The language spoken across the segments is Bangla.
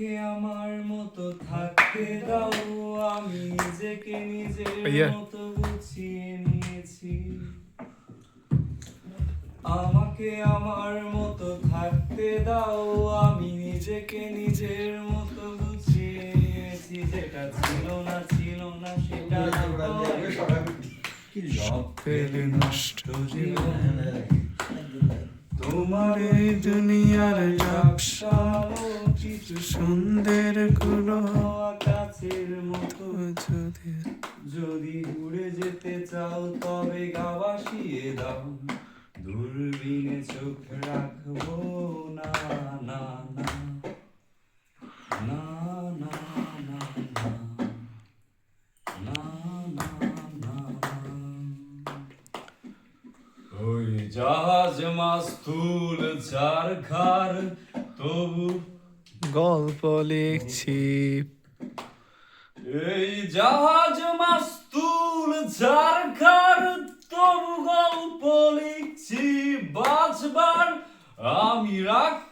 আমাকে আমার মতো থাকতে দাও আমি নিজেকে নিজের মতো গুছিয়ে নিয়েছি আমাকে আমার মতো থাকতে দাও আমি নিজেকে নিজের মতো গুছিয়ে নিয়েছি যেটা ছিল না ছিল না সেটা সব নষ্ট জীবন তোমার এই দুনিয়ার ব্যবসা সুন্দরগুলো কাছের মতো। যদি যদি উড়ে যেতে চাও তবে গা ভাসিয়ে দাও। দূরবীনে চোখ রাখব। না না না না না না না না না ওই জাহাজ মাস্তুল চার খার তবু গল্প লিখছি। এই জাহাজ মাস্তুল ঝাড়খার তবু গল্প লিখছি। বাঁচবার আমি রাখতে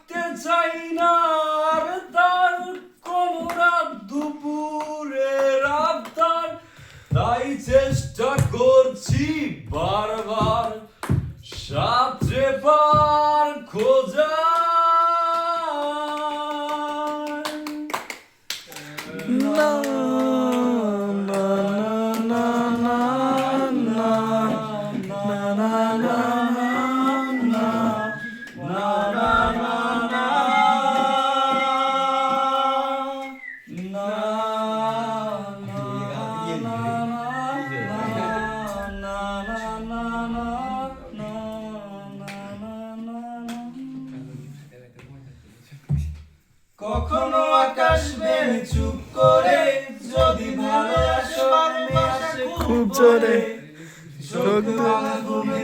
Coconut. আসবে চুপ করে যদি ভালোবাসো আসে খুব জোরে।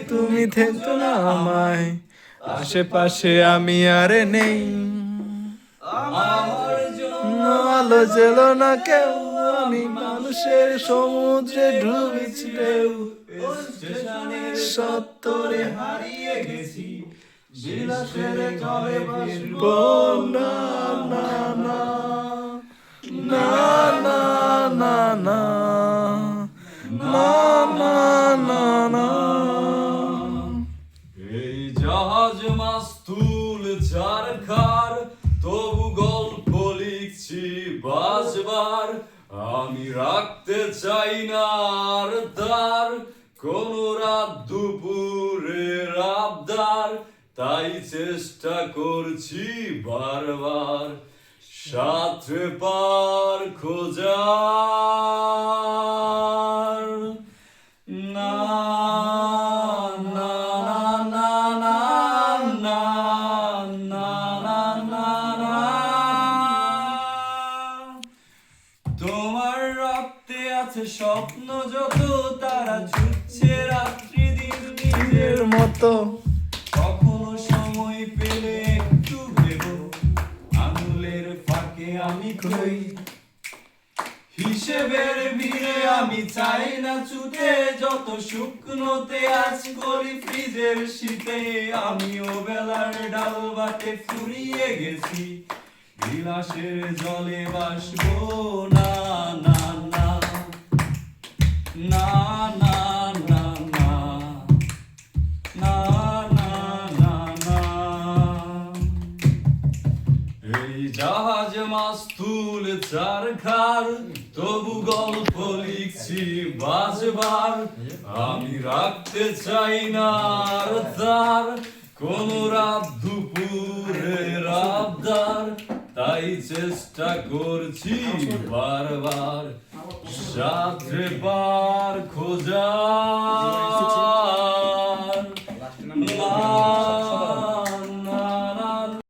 তুমি থেকো না আমায়। আশেপাশে আমি আরে নেই। আলো জেল না কেউ। আমি মানুষের সমুদ্রে ডুবেছি ঢেউ। সত্তরে হারিয়ে গেছি। বিলাসের জলে বাসবো। না না না। জাহাজ মাস্তুল চারখার তবু গল্প লিখছি বাজবার। আমি রাখতে চাই না আর তার কোন রাত দুপুরের আবদার তাই চেষ্টা করছি বারবার সাথে পার খোঁজার। স্বপ্ন যত তারা ছুটছে রাত্রি দিন নিজের মতো। কখনো সময় পেলে একটু ভেব, আঙুলের ফাঁকে আমি কই। হিসেবের ভিড়ে আমি চাই না ছুটে, যত শুকনোতে আজ করি ফ্রিজের শীতে, আমিও বেলার ডাল বাটে ফুরিয়ে গেছি। বিলাসের জলে বাসবো না। জাহাজ মাছ তুলে চার খার তবু গল্প লিখছি বাজবার। আমি রাখতে চাই না আর তার, কোন রাত দুপুরে রাবদার তাই চেষ্টা করছি বারবার। Şatrı barkuda